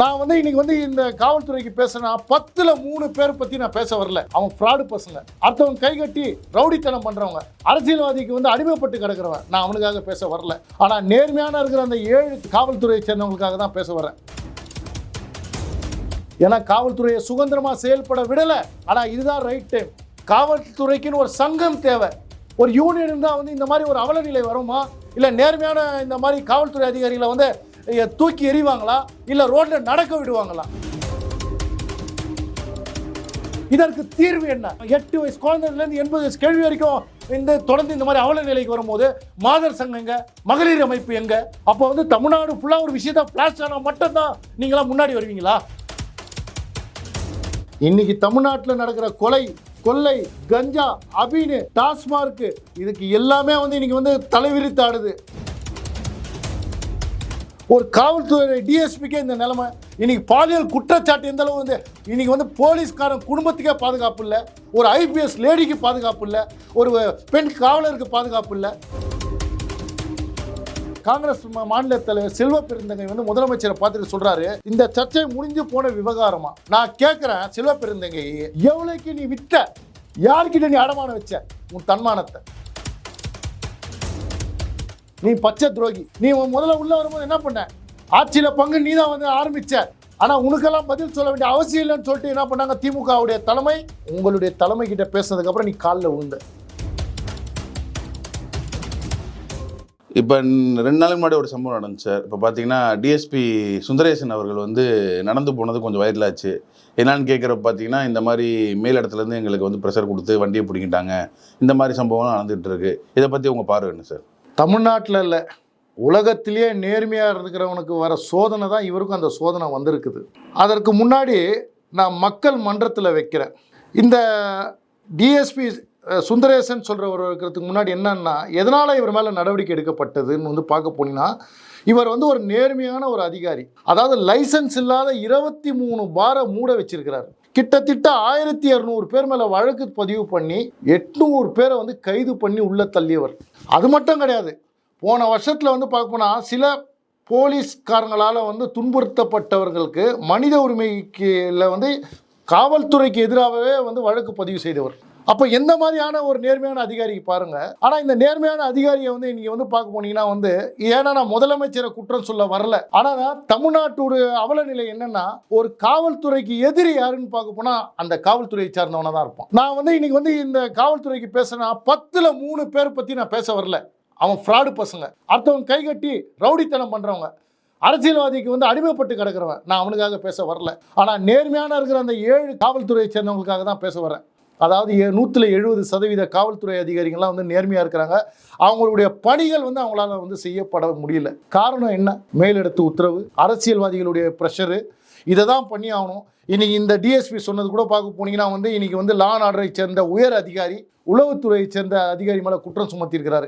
நான் வந்து இன்னைக்கு வந்து இந்த காவல்துறைக்கு பேசுனா பத்துல மூணு பேர் பத்தி நான் பேச வரல. அவன் ஃப்ராடு பசங்க அடுத்தவன் கை கட்டி ரவுடித்தனம் பண்றவங்க. அரசியல்வாதிக்கு வந்து அடிமைப்பட்டு கிடக்கிறவன். நான் அவனுக்காக பேச வரல. ஆனா நேர்மையான இருக்கிற அந்த ஏழு காவல்துறையை சேர்ந்தவங்களுக்காக தான் பேச வரேன். ஏன்னா காவல்துறையை சுதந்திரமா செயல்பட விடல. ஆனா இதுதான் ரைட் டைம் காவல்துறைக்குன்னு ஒரு சங்கம் தேவை. ஒரு யூனியன் இருந்தால் வந்து இந்த மாதிரி ஒரு அவலநிலை வருமா? இல்லை நேர்மையான இந்த மாதிரி காவல்துறை அதிகாரிகளை வந்து தூக்கி எறிவாங்களா? இல்லை ரோட்ல நடக்க விடுவாங்களா? இதற்கு தீர்வு என்ன? எட்டு வயசு குழந்தைலேருந்து எண்பது வயசு கேள்வி வரைக்கும் இந்த தொடர்ந்து இந்த மாதிரி அவல நிலைக்கு வரும்போது மாதர் சங்கம் எங்க? மகளிர் அமைப்பு எங்க? அப்போ வந்து தமிழ்நாடு ஃபுல்லாக ஒரு விஷயத்த ஃபிளாஷ் ஆனால் மட்டும்தான் நீங்களாம் முன்னாடி வருவீங்களா? இன்னைக்கு தமிழ்நாட்டில் நடக்கிற கொலை கொள்ளை கஞ்சா அபீனு டாஸ்மார்க்கு இதுக்கு எல்லாமே வந்து இன்னைக்கு வந்து தலைவிரித்தாடுது ஒரு காவல்துறை டிஎஸ்பிக்கே இந்த நிலைமை. இன்னைக்கு பாலியல் குற்றச்சாட்டு எந்த அளவு வந்து இன்னைக்கு வந்து போலீஸ்காரன் குடும்பத்துக்கே பாதுகாப்பு இல்லை ஒரு ஐபிஎஸ் லேடிக்கு பாதுகாப்பு இல்லை ஒரு பெண் காவலருக்கு பாதுகாப்பு இல்லை. காங்கிரஸ் மா- மாநில தலைவர் செல்வ பெருந்தங்கை வந்து முதலமைச்சரை பார்த்துட்டு சொல்றாரு இந்த சர்ச்சை முடிஞ்சு போன விவகாரமா? நான் கேட்கிறேன் செல்வ பெருந்தங்கை எவ்வளவுக்கு நீ விட்ட யார்கிட்ட நீ அடமானம் வச்ச? உன் தன்மானத்தை. நீ பச்சை துரோகி. நீ முதல்ல உள்ள வரும்போது என்ன பண்ண? ஆட்சியில பங்கு நீ தான் வந்து ஆரம்பிச்ச. ஆனா உனக்கெல்லாம் பதில் சொல்ல வேண்டிய அவசியம் இல்லைன்னு சொல்லிட்டு என்ன பண்ணாங்க? திமுகவுடைய தலைமை உங்களுடைய தலைமை கிட்ட பேசுனதுக்கு அப்புறம் நீ காலில் விழுந்த இப்போ ரெண்டு நாளைக்கு முன்னாடி ஒரு சம்பவம் நடந்துச்சு சார். இப்போ பார்த்தீங்கன்னா டிஎஸ்பி சுந்தரேசன் அவர்கள் வந்து நடந்து போனது கொஞ்சம் வைரலாச்சு என்னான்னு கேட்குறப்ப பார்த்தீங்கன்னா இந்த மாதிரி மேல் இடத்துலேருந்து எங்களுக்கு வந்து ப்ரெஷர் கொடுத்து வண்டியை பிடிக்கிட்டாங்க இந்த மாதிரி சம்பவம்லாம் நடந்துகிட்டு இருக்கு. இதை பற்றி உங்கள் பார்வை என்ன சார்? தமிழ்நாட்டில் இல்லை உலகத்திலேயே நேர்மையாக இருக்கிறவனுக்கு வர சோதனை தான் இவருக்கும் அந்த சோதனை வந்திருக்குது. அதற்கு முன்னாடி நான் மக்கள் மன்றத்தில் வைக்கிறேன். இந்த டிஎஸ்பி சுந்தரேசன் சொல்கிறவர் இருக்கிறதுக்கு முன்னாடி என்னன்னா எதனால் இவர் மேலே நடவடிக்கை எடுக்கப்பட்டதுன்னு வந்து பார்க்க போனீங்கன்னா இவர் வந்து ஒரு நேர்மையான ஒரு அதிகாரி. அதாவது லைசன்ஸ் இல்லாத இருபத்தி மூணு பாரை மூட வச்சிருக்கிறார். கிட்டத்தட்ட ஆயிரத்தி இரநூறு பேர் மேலே வழக்கு பதிவு பண்ணி எட்நூறு பேரை வந்து கைது பண்ணி உள்ள தள்ளியவர். அது மட்டும் கிடையாது. போன வருஷத்தில் வந்து பார்க்க போனால் சில போலீஸ்காரங்களால் வந்து துன்புறுத்தப்பட்டவர்களுக்கு மனித உரிமைக்கில் வந்து காவல்துறைக்கு எதிராகவே வந்து வழக்கு பதிவு செய்தவர். அப்போ எந்த மாதிரியான ஒரு நேர்மையான அதிகாரி பாருங்க. ஆனால் இந்த நேர்மையான அதிகாரியை வந்து நீங்கள் வந்து பார்க்க போனீங்கன்னா வந்து ஏன்னா நான் முதலமைச்சரை குற்றம் சொல்ல வரல. ஆனால் தமிழ்நாட்டோட அவல நிலை என்னன்னா ஒரு காவல்துறைக்கு எதிரி யாருன்னு பார்க்க போனா அந்த காவல்துறையை சார்ந்தவனா தான் இருப்பான். நான் வந்து இன்னைக்கு வந்து இந்த காவல்துறைக்கு பேசுனா பத்துல மூணு பேர் பத்தி நான் பேச வரல. அவன் ஃப்ராடு பசங்க. அடுத்தவன் கை கட்டி ரவுடித்தனம் பண்றவங்க. அரசியல்வாதிக்கு வந்து அடிமைப்பட்டு கிடக்கிறவன். நான் அவனுக்காக பேச வரல. ஆனால் நேர்மையான இருக்கிற அந்த ஏழு காவல்துறையை சேர்ந்தவங்களுக்காக தான் பேச வரேன். அதாவது ஏ- எழுபது சதவீத காவல்துறை அதிகாரிகள்லாம் வந்து நேர்மையாக இருக்கிறாங்க. அவங்களுடைய பணிகள் வந்து அவங்களால வந்து செய்யப்பட முடியல. காரணம் என்ன? மேலிடத்து உத்தரவு அரசியல்வாதிகளுடைய ப்ரெஷரு இதை தான் பண்ணி ஆகணும். இன்னைக்கு இந்த டிஎஸ்பி சொன்னது கூட பார்க்க போனீங்கன்னா வந்து இன்னைக்கு வந்து லா அண்ட் ஆர்டரை சேர்ந்த உயர் அதிகாரி உளவுத்துறையை சேர்ந்த அதிகாரி மேலே குற்றம் சுமத்தியிருக்கிறாரு.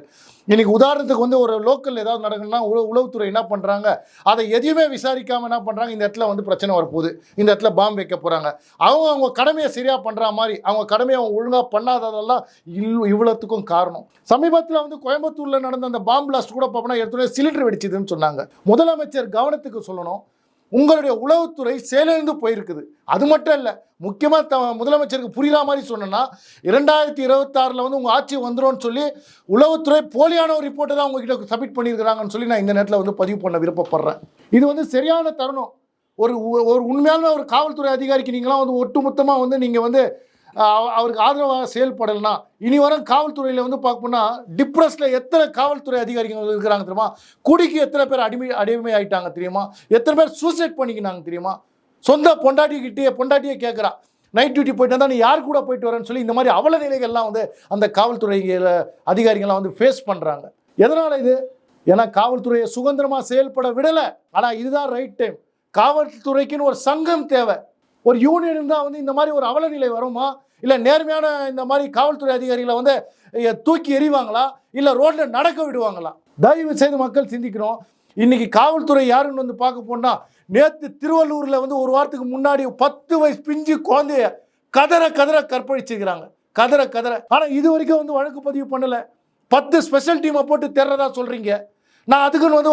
இன்னைக்கு உதாரணத்துக்கு வந்து ஒரு லோக்கல் ஏதாவது நடக்கணும்னா உள உளவுத்துறை என்ன பண்ணுறாங்க அதை எதையுமே விசாரிக்காமல் என்ன பண்ணுறாங்க இந்த இடத்துல வந்து பிரச்சனை வரப்போகுது. இந்த இடத்துல பாம்பு வைக்க போகிறாங்க அவங்க அவங்க கடமையை சரியாக பண்ணுற மாதிரி அவங்க கடமையை அவங்க ஒழுங்காக பண்ணாததெல்லாம் இல் இவ்வளோத்துக்கும் காரணம். சமீபத்தில் வந்து கோயம்புத்தூரில் நடந்த அந்த பாம்பு பிளாஸ்ட் கூட பார்ப்போம்னா எடுத்துகிட்டு சிலிண்டர் வெடிச்சதுன்னு சொன்னாங்க. முதலமைச்சர் கவனத்துக்கு சொல்லணும். உங்களுடைய உளவுத்துறை செயலிழந்து போயிருக்குது. அது மட்டும் இல்லை முக்கியமாக த முதலமைச்சருக்கு புரியுற மாதிரி சொன்னேன்னா இரண்டாயிரத்தி இருபத்தாறில் வந்து உங்கள் ஆட்சி வந்துரும்னு சொல்லி உளவுத்துறை போலியான ஒரு ரிப்போர்ட்டை தான் உங்ககிட்ட சப்மிட் பண்ணியிருக்கிறாங்கன்னு சொல்லி நான் இந்த நேரத்தில் வந்து பதிவு பண்ண விருப்பப்படுறேன். இது வந்து சரியான தருணம். ஒரு ஒரு உண்மையான ஒரு காவல்துறை அதிகாரிக்கு நீங்களாம் வந்து ஒட்டுமொத்தமாக வந்து நீங்கள் வந்து அவருக்கு ஆதரவாக செயல்படலைன்னா இனி வர காவல்துறையில் வந்து பார்க்கணும்னா டிப்ரெஸில் எத்தனை காவல்துறை அதிகாரிகள் இருக்கிறாங்க தெரியுமா? குடிக்கு எத்தனை பேர் அடிமை அடிமை ஆகிட்டாங்க தெரியுமா? எத்தனை பேர் சூசைட் பண்ணிக்கினாங்க தெரியுமா? சொந்த பொண்டாட்டிக்கிட்டே பொண்டாட்டியே கேட்குறா நைட் டியூட்டி போயிட்டு வந்தா நீ யார் கூட போயிட்டு வரேன்னு சொல்லி இந்த மாதிரி அவல நிலைகள்லாம் வந்து அந்த காவல்துறை அதிகாரிகள்லாம் வந்து ஃபேஸ் பண்ணுறாங்க எதனால் இது? ஏன்னா காவல்துறையை சுதந்திரமாக செயல்பட விடலை. ஆனால் இதுதான் ரைட் டைம் காவல்துறைக்குன்னு ஒரு சங்கம் தேவை. ஒரு யூனியன் இருந்தால் வந்து இந்த மாதிரி ஒரு அவல நிலை வருமா? இல்லை நேர்மையான இந்த மாதிரி காவல்துறை அதிகாரிகளை வந்து தூக்கி எறிவாங்களா? இல்லை ரோட்டில் நடக்க விடுவாங்களா? தயவு செய்து மக்கள் சிந்திக்கணும். இன்னைக்கு காவல்துறை யாருன்னு வந்து பார்க்க போனால் நேற்று திருவள்ளூரில் வந்து ஒரு வாரத்துக்கு முன்னாடி பத்து வயசு பிஞ்சு குழந்தைய கதற கதற கற்பழிச்சிருக்கிறாங்க. கதற கதற. ஆனால் இது வரைக்கும் வந்து வழக்கு பதிவு பண்ணலை. பத்து ஸ்பெஷல் டீமை போட்டு தேர்றதா சொல்கிறீங்க நான் அதுக்குன்னு வந்து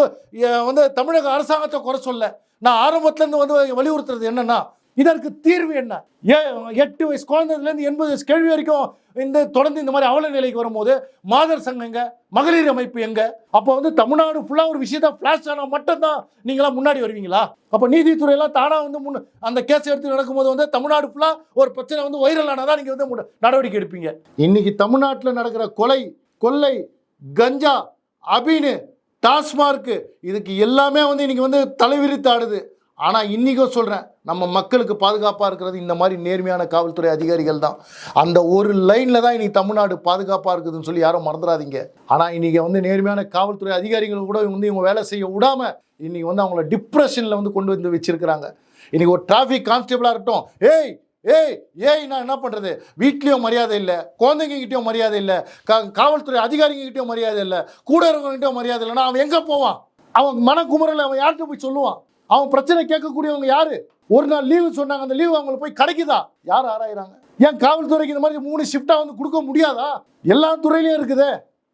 வந்து தமிழக அரசாங்கத்தை குறை சொல்ல. நான் ஆரம்பத்துலேருந்து வந்து வலியுறுத்துறது என்னென்னா இதற்கு தீர்வு என்ன? ஏ எட்டு வயசு குழந்தைலேருந்து எண்பது வயசு கேள்வி வரைக்கும் இந்த தொடர்ந்து இந்த மாதிரி அவல நிலைக்கு வரும்போது மாதர் சங்கம் எங்க? மகளிர் அமைப்பு எங்க? அப்போ வந்து தமிழ்நாடு ஃபுல்லாக ஒரு விஷயத்த ஃப்ளாஷ் ஆனால் மட்டும்தான் நீங்களாம் முன்னாடி வருவீங்களா? அப்போ நீதித்துறையெல்லாம் தானாக வந்து முன்ன அந்த கேஸ் எடுத்து நடக்கும்போது வந்து தமிழ்நாடு ஃபுல்லாக ஒரு பிரச்சனை வந்து வைரல் நீங்கள் வந்து நடவடிக்கை எடுப்பீங்க. இன்னைக்கு தமிழ்நாட்டில் நடக்கிற கொலை கொள்ளை கஞ்சா அபினு டாஸ்மார்க்கு இதுக்கு எல்லாமே வந்து இன்னைக்கு வந்து தலைவிரித்து ஆடுது. ஆனால் இன்றைக்கும் சொல்கிறேன் நம்ம மக்களுக்கு பாதுகாப்பாக இருக்கிறது இந்த மாதிரி நேர்மையான காவல்துறை அதிகாரிகள் தான். அந்த ஒரு லைனில் தான் இன்றைக்கி தமிழ்நாடு பாதுகாப்பாக இருக்குதுன்னு சொல்லி யாரும் மறந்துடாதீங்க. ஆனால் இன்றைக்கி வந்து நேர்மையான காவல்துறை அதிகாரிகள் கூட வந்து இவங்க வேலை செய்ய விடாமல் இன்றைக்கி வந்து அவங்கள டிப்ரெஷனில் வந்து கொண்டு வந்து வச்சுருக்கிறாங்க. இன்றைக்கி ஒரு டிராஃபிக் கான்ஸ்டபிளாக இருக்கட்டும் ஏய் ஏய் ஏய் நான் என்ன பண்ணுறது வீட்லேயும் மரியாதை இல்லை குழந்தைங்ககிட்டயும் மரியாதை இல்லை கா காவல்துறை அதிகாரிங்ககிட்டயும் மரியாதை இல்லை கூட இருக்கிறவங்ககிட்டயும் மரியாதை இல்லைன்னா அவன் எங்கே போவான்? அவன் மனக்குமரில் அவன் யார்கிட்ட போய் சொல்லுவான்? அவன் பிரச்சனை கேட்கக்கூடியவங்க யாரு? ஒரு நாள் லீவு சொன்னாங்க அந்த லீவு அவங்களுக்கு போய் கிடைக்குதா? யார் ஆராயிறாங்க? ஏன் காவல்துறைக்கு இந்த மாதிரி மூணு ஷிஃப்டாக வந்து கொடுக்க முடியாதா? எல்லா துறையிலையும் இருக்குது.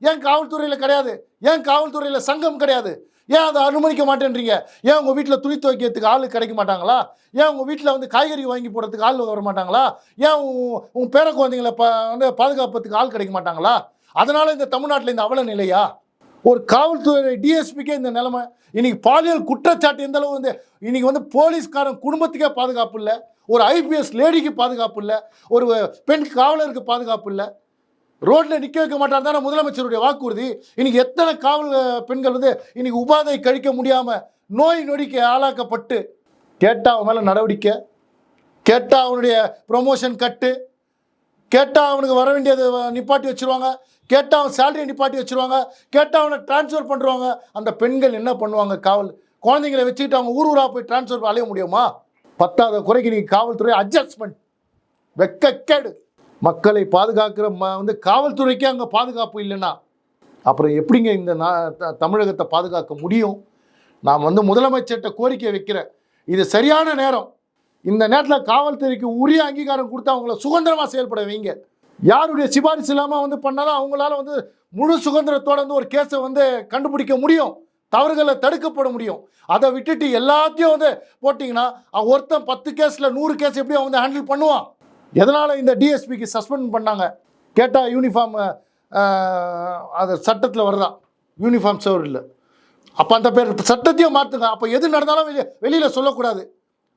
ஏன் காவல்துறையில் கிடையாது? ஏன் காவல்துறையில் சங்கம் கிடையாது? ஏன் அதை அனுமதிக்க மாட்டேன்றீங்க? ஏன் உங்கள் வீட்டில் துணி துவைக்கிறதுக்கு ஆள் கிடைக்க மாட்டாங்களா? ஏன் உங்கள் வீட்டில் வந்து காய்கறி வாங்கி போடுறதுக்கு ஆள் வர மாட்டாங்களா? ஏன் உன் பேர குழந்தைங்களை ப வந்து பாதுகாப்பதுக்கு ஆள் கிடைக்க மாட்டாங்களா? அதனால் இந்த தமிழ்நாட்டில் இந்த அவல நிலையா? ஒரு காவல்துறை டிஎஸ்பிக்கே இந்த நிலைமை. இன்னைக்கு பாலியல் குற்றச்சாட்டு எந்த அளவு வந்து இன்னைக்கு வந்து போலீஸ்காரன் குடும்பத்துக்கே பாதுகாப்பு இல்லை ஒரு ஐபிஎஸ் லேடிக்கு பாதுகாப்பு இல்லை ஒரு பெண் காவலருக்கு பாதுகாப்பு இல்லை. ரோட்டில் நிற்க வைக்க மாட்டார் தானே முதலமைச்சருடைய வாக்குறுதி. இன்னைக்கு எத்தனை காவல் பெண்கள் வந்து இன்னைக்கு உபாதை கழிக்க முடியாமல் நோய் நொடிக்கு ஆளாக்கப்பட்டு கேட்டால் அவன் மேலே நடவடிக்கை கேட்டால் அவனுடைய ப்ரொமோஷன் கட்டு கேட்டால் அவனுக்கு வர வேண்டியது நிப்பாட்டி வச்சிருவாங்க. கேட்டால் அவன் சேலரியை நிப்பாட்டி வச்சிருவாங்க கேட்டால் அவனை ட்ரான்ஸ்ஃபர் பண்ணுவாங்க அந்த பெண்கள் என்ன பண்ணுவாங்க காவல் குழந்தைங்களை வச்சுக்கிட்டு அவங்க ஊர் ஊராக போய் ட்ரான்ஸ்ஃபர் அலைய முடியுமா? பத்தாத குறைக்கு நீங்கள் காவல்துறை அட்ஜஸ்ட்மெண்ட் வெக்கக்கேடு. மக்களை பாதுகாக்கிற ம வந்து காவல்துறைக்கே அங்கே பாதுகாப்பு இல்லைன்னா. அப்புறம் எப்படிங்க இந்த நா த- தமிழகத்தை பாதுகாக்க முடியும்? நான் வந்து முதலமைச்சர்கிட்ட கோரிக்கை வைக்கிறேன். இது சரியான நேரம். இந்த நேரத்தில் காவல்துறைக்கு உரிய அங்கீகாரம் கொடுத்து அவங்கள சுதந்திரமாக செயல்பட வைங்க. யாருடைய சிபாரிசு இல்லாமல் வந்து பண்ணாலும் அவங்களால வந்து முழு சுதந்திரத்தோட வந்து ஒரு கேஸை வந்து கண்டுபிடிக்க முடியும். தவறுகளை தடுக்கப்பட முடியும். அதை விட்டுட்டு எல்லாத்தையும் வந்து போட்டிங்கன்னா ஒருத்தன் பத்து கேஸில் நூறு கேஸ் எப்படி அவன் வந்து ஹேண்டில் பண்ணுவான்? எதனால் இந்த டிஎஸ்பிக்கு சஸ்பெண்ட் பண்ணாங்க? கேட்டால் யூனிஃபார்ம் அது சட்டத்தில் வருதான். யூனிஃபார்ம் சவர் இல்லை அப்போ அந்த பேர் சட்டத்தையும் மாற்றுங்க அப்போ எது நடந்தாலும் வெளியே வெளியில் சொல்லக்கூடாது.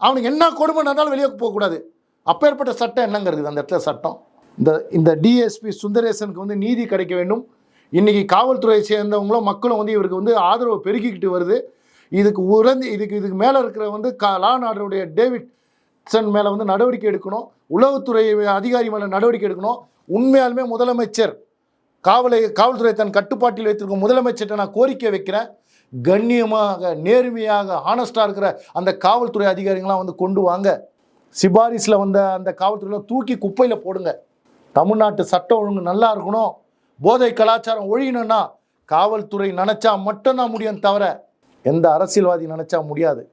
அவனுக்கு என்ன கொடுமை நடந்தாலும் வெளியே போகக்கூடாது. அப்பேற்பட்ட சட்டம் என்னங்கிறது அந்த இடத்துல சட்டம். இந்த இந்த டிஎஸ்பி சுந்தரேசனுக்கு வந்து நீதி கிடைக்க வேண்டும். இன்றைக்கி காவல்துறையை சேர்ந்தவங்களும் மக்களும் வந்து இவருக்கு வந்து ஆதரவு பெருக்கிக்கிட்டு வருது. இதுக்கு உறந்து இதுக்கு இதுக்கு மேலே இருக்கிற வந்து கா லா நாடுடைய டேவிட்சன் மேலே வந்து நடவடிக்கை எடுக்கணும். உளவுத்துறை அதிகாரி மேலே நடவடிக்கை எடுக்கணும். உண்மையாலுமே முதலமைச்சர் காவலை காவல்துறை தன் கட்டுப்பாட்டில் வைத்திருக்கும் முதலமைச்சர்கிட்ட நான் கோரிக்கை வைக்கிறேன். கண்ணியமாக நேர்மையாக ஆனஸ்டாக இருக்கிற அந்த காவல்துறை அதிகாரிகளாம் வந்து கொண்டு வாங்க. சிபாரிஸில் வந்த அந்த காவல்துறையில் தூக்கி குப்பையில் போடுங்க. தமிழ்நாட்டு சட்டம் ஒழுங்கு நல்லா இருக்கணும். போதை கலாச்சாரம் ஒழியணும்னா காவல்துறை நினச்சா மட்டும்தான் முடியும் தவிர எந்த அரசியல்வாதி நினச்சா முடியாது.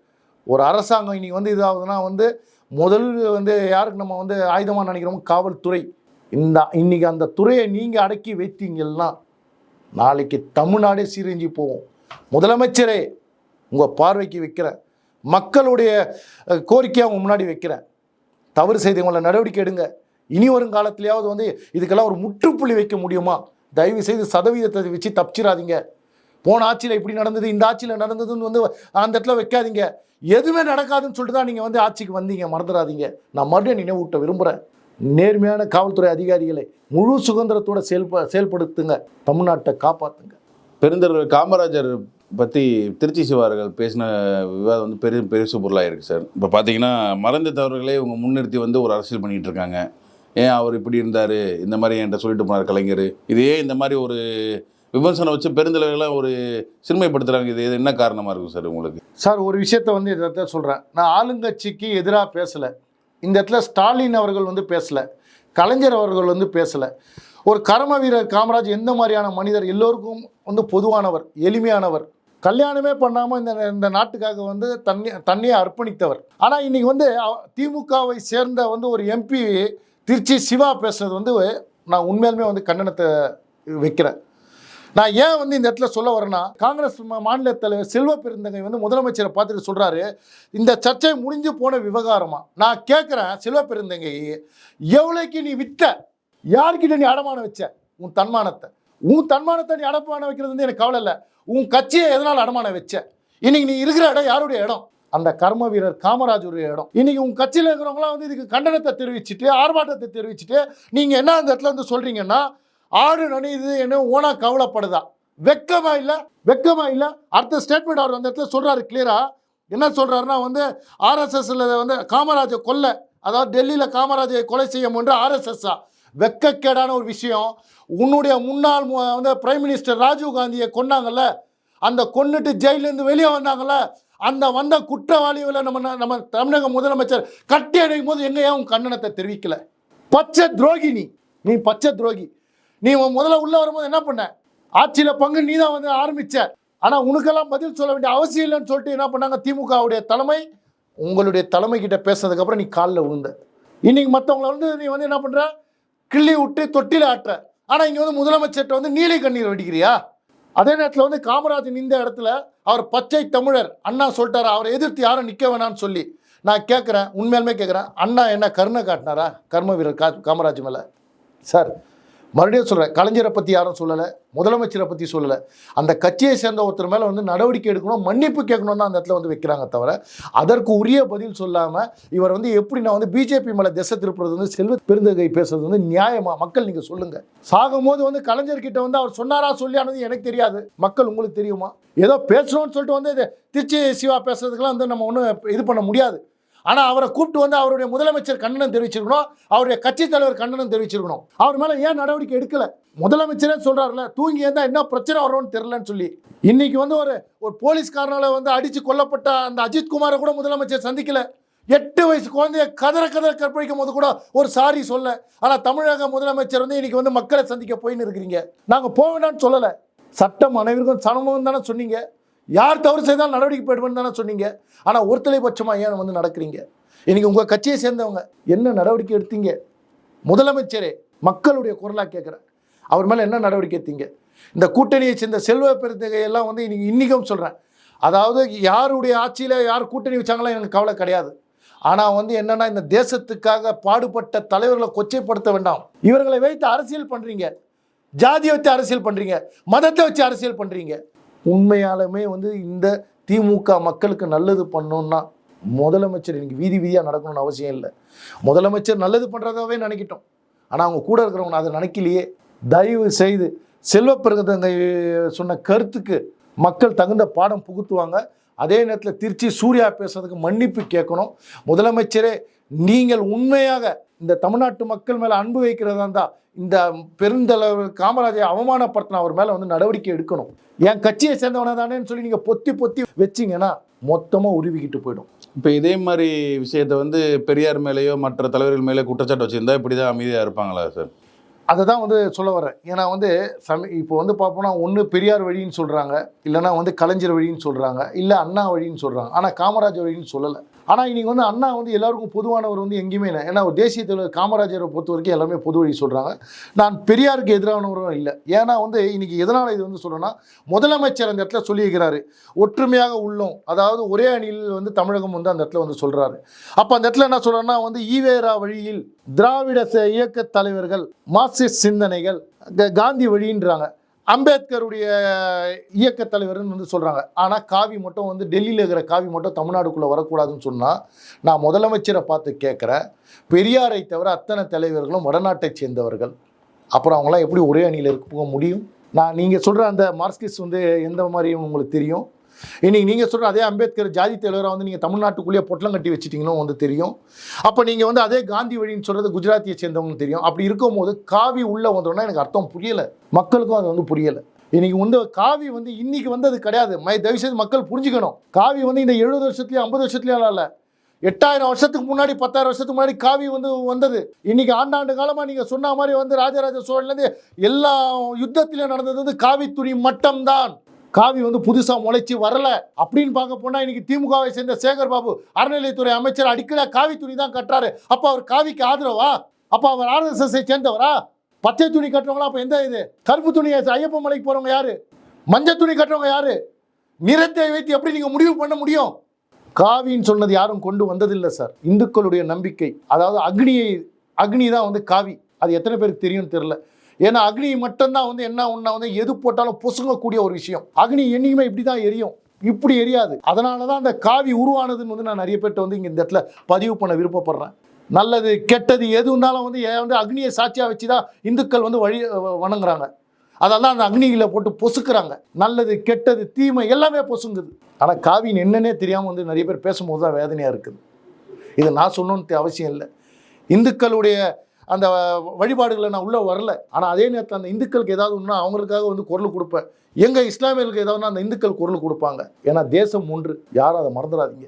ஒரு அரசாங்கம் இன்னைக்கு வந்து இதாகுதுன்னா வந்து முதல் வந்து யாருக்கு நம்ம வந்து ஆயுதமாக நினைக்கிறோமோ காவல்துறை. இந்த இன்னைக்கு அந்த துறையை நீங்கள் அடக்கி வைத்தீங்கன்னா நாளைக்கு தமிழ்நாடே சீரஞ்சி போகும். முதலமைச்சரே உங்கள் பார்வைக்கு வைக்கிறேன். மக்களுடைய கோரிக்கையை அவங்க முன்னாடி வைக்கிறேன். தவறு செய்தவங்களை நடவடிக்கை எடுங்க. இனி வரும் காலத்திலேயாவது வந்து இதுக்கெல்லாம் ஒரு முற்றுப்புள்ளி வைக்க முடியுமா? தயவு செய்து சதவீதத்தை வச்சு தப்பிச்சிடாதீங்க. போன ஆட்சியில் இப்படி நடந்தது இந்த ஆட்சியில் நடந்ததுன்னு வந்து அந்த இடத்துல வைக்காதீங்க. எதுவுமே நடக்காதுன்னு சொல்லிட்டு தான் நீங்கள் வந்து ஆட்சிக்கு வந்தீங்க. மறந்துடாதீங்க. நான் மறுபடியும் நினைவூட்ட விரும்புகிறேன் நேர்மையான காவல்துறை அதிகாரிகளை முழு சுதந்திரத்தோட செயல்ப செயல்படுத்துங்க. தமிழ்நாட்டை காப்பாற்றுங்க பெருந்தலைவர் காமராஜர் பற்றி திருச்சி சிவார்கள் பேசின விவாதம் வந்து பெரிய பெருசு பொருளாக இருக்குது சார். இப்போ பார்த்தீங்கன்னா மறந்து தவறுகளே இவங்க முன்னிறுத்தி வந்து ஒரு அரசியல் பண்ணிகிட்டு இருக்காங்க. ஏன் அவர் இப்படி இருந்தார்? இந்த மாதிரி என்கிட்ட சொல்லிட்டு போனார் கலைஞர். இதையே இந்த மாதிரி ஒரு விமர்சனம் வச்சு பெருந்தலைவர்களாக ஒரு சிறுமைப்படுத்துகிறாங்க இது என்ன காரணமாக இருக்கும் சார் உங்களுக்கு? சார் ஒரு விஷயத்த வந்து இதை இடத்துல சொல்கிறேன் நான் ஆளுங்கட்சிக்கு எதிராக பேசலை. இந்த இடத்துல ஸ்டாலின் அவர்கள் வந்து பேசலை. கலைஞர் அவர்கள் வந்து பேசலை. ஒரு கர்ம வீரர் காமராஜ் எந்த மாதிரியான மனிதர்? எல்லோருக்கும் வந்து பொதுவானவர் எளிமையானவர். கல்யாணமே பண்ணாமல் இந்த இந்த நாட்டுக்காக வந்து தண்ணி தண்ணியை அர்ப்பணித்தவர். ஆனால் இன்னைக்கு வந்து திமுகவை சேர்ந்த வந்து ஒரு எம்பி திருச்சி சிவா பேசுனது வந்து நான் உண்மையாலுமே வந்து கண்டனத்தை வைக்கிறேன். நான் ஏன் வந்து இந்த இடத்துல சொல்ல வரேன்னா காங்கிரஸ் மா- மாநில தலைவர் செல்வ பெருந்தகை வந்து முதலமைச்சரை பார்த்துட்டு சொல்றாரு இந்த சர்ச்சை முடிஞ்சு போன விவகாரமா? நான் கேட்குறேன் செல்வ பெருந்தங்கை எவ்வளோக்கு நீ விற்ற யார்கிட்ட நீ அடமானம் வச்ச? உன் தன்மானத்தை. உன் தன்மானத்தை நீ அடமானம் வைக்கிறது வந்து எனக்கு கவலை இல்லை. உன் கட்சியை எதனால் அடமானம் வச்ச? இன்னைக்கு நீ இருக்கிற இடம் யாருடைய இடம்? அந்த கர்ம வீரர் காமராஜருடைய இடம். இன்னைக்கு உங்க கட்சியில் இருக்கிறவங்களாம் வந்து இதுக்கு கண்டனத்தை தெரிவிச்சுட்டு ஆர்ப்பாட்டத்தை தெரிவிச்சுட்டு நீங்க என்ன அந்த இடத்துல வந்து சொல்றீங்கன்னா ஆடு நனையுது என்ன ஓனா கவலைப்படுதா? வெக்கமா இல்லை? வெக்கமா இல்லை? அடுத்த ஸ்டேட்மெண்ட் அவர் அந்த இடத்துல சொல்றாரு கிளியரா என்ன சொல்றாருன்னா வந்து ஆர்எஸ்எஸ்ல வந்து காமராஜர் கொல்ல. அதாவது டெல்லியில் காமராஜரை கொலை செய்ய முன்ற ஆர்எஸ்எஸ்ஸா வெக்கக்கேடான ஒரு விஷயம். உன்னுடைய முன்னாள் மு- வந்து பிரைம் மினிஸ்டர் ராஜீவ் காந்தியை கொன்னாங்கல்ல. அந்த கொன்னுட்டு ஜெயிலேருந்து வெளியே வந்தாங்கல்ல. அந்த வந்த குற்றவாளிகளை நம்ம நம்ம தமிழக முதலமைச்சர் கட்டி அணைக்கும் போது எங்கேயா உன் கண்டனத்தை தெரிவிக்கல? பச்சை துரோகி நீ. நீ பச்சை துரோகி. நீ உன் முதல்ல உள்ள வரும்போது என்ன பண்ண? ஆட்சியில் பங்கு நீ தான் வந்து ஆரம்பிச்ச. ஆனால் உனக்கெல்லாம் பதில் சொல்ல வேண்டிய அவசியம் இல்லைன்னு சொல்லிட்டு என்ன பண்ணாங்க? திமுகவுடைய தலைமை உங்களுடைய தலைமை கிட்ட பேசுனதுக்கப்புறம் நீ காலில் விழுந்த இன்னைக்கு மற்றவங்கள வந்து நீ வந்து என்ன பண்ணுற கிள்ளி விட்டு தொட்டியில் ஆட்டுற. ஆனால் இங்கே வந்து முதலமைச்சர்கிட்ட வந்து நீலை கண்ணீர் வெடிக்கிறியா? அதே நேரத்தில் வந்து காமராஜன் இந்த இடத்துல அவர் பச்சை தமிழர் அண்ணா சொல்லிட்டாரு? அவரை எதிர்த்து யாரும் நிற்க வேணாம்னு சொல்லி நான் கேட்குறேன் உண்மையாலுமே கேட்குறேன் அண்ணா என்ன கருணை காட்டினாரா? கர்ம வீரர் கா காமராஜ் மேலே. சார் மறுபடியும் சொல்கிறேன் கலைஞரை பற்றி யாரும் சொல்லலை முதலமைச்சரை பற்றி சொல்லலை. அந்த கட்சியை சேர்ந்த ஒருத்தர் மேலே வந்து நடவடிக்கை எடுக்கணும் மன்னிப்பு கேட்கணும் தான் அந்த இடத்துல வந்து வைக்கிறாங்க தவிர அதற்கு உரிய பதில் சொல்லாமல் இவர் வந்து எப்படி நான் வந்து பிஜேபி மேலே திசை திருப்புறது வந்து செல்வ பெருந்தகை பேசுறது வந்து நியாயமா? மக்கள் நீங்கள் சொல்லுங்கள் சாகும்போது வந்து கலைஞர்கிட்ட வந்து அவர் சொன்னாரா சொல்லியானது எனக்கு தெரியாது. மக்கள் உங்களுக்கு தெரியுமா? ஏதோ பேசணும்னு சொல்லிட்டு வந்து இது திருச்சி சிவா பேசுறதுக்கெல்லாம் வந்து நம்ம ஒன்றும் இது பண்ண முடியாது. ஆனால் அவரை கூப்பிட்டு வந்து அவருடைய முதலமைச்சர் கண்டனம் தெரிவிச்சிருக்கணும் அவருடைய கட்சி தலைவர் கண்டனம் தெரிவிச்சிருக்கணும். அவர் மேலே ஏன் நடவடிக்கை எடுக்கல? முதலமைச்சரே சொல்றாருல தூங்கி இருந்தால் என்ன பிரச்சனை வரும்னு தெரியலன்னு சொல்லி. இன்னைக்கு வந்து ஒரு ஒரு போலீஸ்காரனால வந்து அடித்து கொல்லப்பட்ட அந்த அஜித் குமாரை கூட முதலமைச்சர் சந்திக்கல. எட்டு வயசு குழந்தைய கதற கதற கற்பழிக்கும் போது கூட ஒரு சாரி சொல்ல. ஆனால் தமிழக முதலமைச்சர் வந்து இன்னைக்கு வந்து மக்களை சந்திக்க போயின்னு இருக்கிறீங்க. நாங்கள் போக வேண்டாம்னு சொல்லலை. சட்டம் அனைவருக்கும் சமம் தானே சொன்னீங்க. யார் தவறு செய்தால் நடவடிக்கை போயிடுவேன்னு தானே சொன்னீங்க? ஆனால் ஒரு தலைபட்சமாக ஏன் வந்து நடக்கிறீங்க? இன்றைக்கி உங்கள் கட்சியை சேர்ந்தவங்க என்ன நடவடிக்கை எடுத்தீங்க? முதலமைச்சரே மக்களுடைய குரலாக கேட்குறேன் அவர் மேலே என்ன நடவடிக்கை எடுத்தீங்க? இந்த கூட்டணியை சேர்ந்த செல்வ பெருந்தகையெல்லாம் வந்து இன்னைக்கு இன்றைக்கும் சொல்கிறேன் அதாவது யாருடைய ஆட்சியில் யார் கூட்டணி வச்சாங்களோ எனக்கு கவலை கிடையாது. ஆனால் வந்து என்னென்னா இந்த தேசத்துக்காக பாடுபட்ட தலைவர்களை கொச்சைப்படுத்த வேண்டாம். இவர்களை வைத்து அரசியல் பண்ணுறீங்க ஜாதியை வச்சு அரசியல் பண்ணுறீங்க மதத்தை வச்சு அரசியல் பண்ணுறீங்க உண்மையாலுமே வந்து இந்த திமுக மக்களுக்கு நல்லது பண்ணணும்னா முதலமைச்சர் இன்னைக்கு வீதி வீதியாக நடக்கணும்னு அவசியம் இல்லை. முதலமைச்சர் நல்லது பண்ணுறதாவே நினைக்கிட்டோம். ஆனால் அவங்க கூட இருக்கிறவங்க அதை நினைக்கலையே. தயவு செய்து செல்வப்பிரகதங்க சொன்ன கருத்துக்கு மக்கள் தகுந்த பாடம் புகுத்துவாங்க. அதே நேரத்தில் திருச்சி சூர்யா பேசுறதுக்கு மன்னிப்பு கேட்கணும். முதலமைச்சரே நீங்கள் உண்மையாக இந்த தமிழ்நாட்டு மக்கள் மேலே அன்பு வைக்கிறதா இருந்தால் இந்த பெருந்தலைவர் காமராஜரை அவமானப்படுத்தின அவர் மேலே வந்து நடவடிக்கை எடுக்கணும். என் கட்சியை சேர்ந்தவன தானேன்னு சொல்லி நீங்கள் பொத்தி பொத்தி வச்சிங்கன்னா மொத்தமாக உருவிக்கிட்டு போயிடும். இப்போ இதே மாதிரி விஷயத்தை வந்து பெரியார் மேலேயோ மற்ற தலைவர்கள் மேலே குற்றச்சாட்டு வச்சுருந்தா இப்படி தான் அமைதியாக இருப்பாங்களா சார்? அதை தான் வந்து சொல்ல வரேன். ஏன்னா வந்து சமி இப்போ வந்து பார்ப்போம்னா ஒன்று பெரியார் வழின்னு சொல்கிறாங்க இல்லைன்னா வந்து கலைஞர் வழின்னு சொல்கிறாங்க இல்லை அண்ணா வழின்னு சொல்கிறாங்க ஆனால் காமராஜர் வழின்னு சொல்லலை. ஆனால் இன்னைக்கு வந்து அண்ணா வந்து எல்லாருக்கும் பொதுவானவர் வந்து எங்கேயுமே இல்லை. ஏன்னா ஒரு தேசிய தலைவர் காமராஜரை பொறுத்த வரைக்கும் எல்லாமே பொது வழி சொல்கிறாங்க நான் பெரியாருக்கு எதிரானவரும் இல்லை. ஏன்னா வந்து இன்னைக்கு எதனால் இது வந்து சொல்கிறேன்னா முதலமைச்சர் அந்த இடத்துல சொல்லியிருக்கிறாரு. ஒற்றுமையாக உள்ளோம். அதாவது ஒரே அணியில் வந்து தமிழகம் வந்து அந்த இடத்துல வந்து சொல்கிறாரு அப்போ அந்த இடத்துல என்ன சொல்கிறேன்னா வந்து ஈவேரா வழியில் திராவிட இயக்க தலைவர்கள் மார்க்சிஸ்ட் சிந்தனைகள் காந்தி வழின்றாங்க. அம்பேத்கருடைய இயக்க தலைவர்னு வந்து சொல்கிறாங்க ஆனால் காவி மட்டும் வந்து டெல்லியில் இருக்கிற காவி மட்டும் தமிழ்நாடுக்குள்ளே வரக்கூடாதுன்னு சொன்னால் நான் முதலமைச்சரை பார்த்து கேட்குறேன். பெரியாரை தவிர அத்தனை தலைவர்களும் வடநாட்டை சேர்ந்தவர்கள். அப்புறம் அவங்களாம் எப்படி ஒரே அணியில் இருக்க முடியும்? நான் நீங்கள் சொல்கிற அந்த மார்க்சிஸ்ட் வந்து எந்த மாதிரி உங்களுக்கு தெரியும்? இன்னைக்கு நீங்கள் சொல்கிற அதே அம்பேத்கர் ஜாதி தலைவராக வந்து நீங்கள் தமிழ்நாட்டுக்குள்ளேயே பொட்டலம் கட்டி வச்சிட்டீங்கன்னு வந்து தெரியும். அப்போ நீங்கள் வந்து அதே காந்தி வழின்னு சொல்கிறது குஜராத்தியை சேர்ந்தவங்க தெரியும். அப்படி இருக்கும்போது காவி உள்ளே வந்தோன்னா எனக்கு அர்த்தம் புரியலை. மக்களுக்கும் அது வந்து புரியலை. இன்னைக்கு வந்து காவி வந்து இன்னைக்கு வந்து அது கிடையாது. மை தயவுசெய்து மக்கள் புரிஞ்சுக்கணும். காவி வந்து இந்த எழுபது வருஷத்துலையும் ஐம்பது வருஷத்துலையும் இல்லை. எட்டாயிரம் வருஷத்துக்கு முன்னாடி பத்தாயிரம் வருஷத்துக்கு முன்னாடி காவி வந்து வந்தது. இன்னைக்கு ஆண்டாண்டு காலமாக நீங்கள் சொன்ன மாதிரி வந்து ராஜராஜ சோழன்லேருந்து எல்லா யுத்தத்திலையும் நடந்தது வந்து காவி துணி மட்டும்தான். காவி வந்து புதுசாக முளைச்சி வரல. அப்படின்னு பார்க்க போனால் இன்னைக்கு திமுகவை சேர்ந்த சேகர் பாபு அறநிலையத்துறை அமைச்சர் அடிக்கடி காவி துணி தான் கட்டுறாரு. அப்போ அவர் காவிக்கு ஆதரவா? அப்போ அவர் ஆர்எஸ்எஸ்ஐ சேர்ந்தவரா? பச்சை துணி கட்டுறவங்களா? அப்போ எந்த இது? கருப்பு துணி ஐயப்ப மலைக்கு போகிறவங்க யாரு? மஞ்சள் துணி கட்டுறவங்க யாரு? நிறத்தை வைத்து எப்படி நீங்கள் முடிவு பண்ண முடியும்? காவின்னு சொன்னது யாரும் கொண்டு வந்ததில்லை சார். இந்துக்களுடைய நம்பிக்கை. அதாவது அக்னியை அக்னி தான் வந்து காவி. அது எத்தனை பேருக்கு தெரியும்னு தெரில ஏன்னா அக்னி மட்டும்தான் வந்து என்ன ஒன்றா வந்து எது போட்டாலும் பொசுங்கக்கூடிய ஒரு விஷயம். அக்னி என்றைக்குமே இப்படி தான் எரியும். இப்படி எரியாது. அதனால தான் அந்த காவி உருவானதுன்னு வந்து நான் நிறைய பேர்ட்ட வந்து இங்கே இந்த இடத்துல பதிவு பண்ண விருப்பப்படுறேன். நல்லது கெட்டது எதுனாலும் வந்து ஏன் வந்து அக்னியை சாட்சியாக வச்சு தான் இந்துக்கள் வந்து வழி வணங்குறாங்க. அதெல்லாம் அந்த அக்னியில் போட்டு பொசுக்கிறாங்க. நல்லது கெட்டது தீமை எல்லாமே பொசுங்குது. ஆனால் காவின்னு என்னன்னே தெரியாமல் வந்து நிறைய பேர் பேசும்போது தான் வேதனையாக இருக்குது. இது நான் சொல்லணுன்ட்டு அவசியம் இல்லை. இந்துக்களுடைய அந்த வழிபாடுகளை நான் உள்ளே வரல. ஆனால் அதே நேரத்தில் அந்த இந்துக்களுக்கு ஏதாவது ஒன்றுனா அவங்களுக்காக வந்து குரல் கொடுப்பேன். எங்கள் இஸ்லாமியர்களுக்கு ஏதாவது அந்த இந்துக்கள் குரல் கொடுப்பாங்க. ஏன்னா தேசம் ஒன்று. யாரும் அதை மறந்துடாதீங்க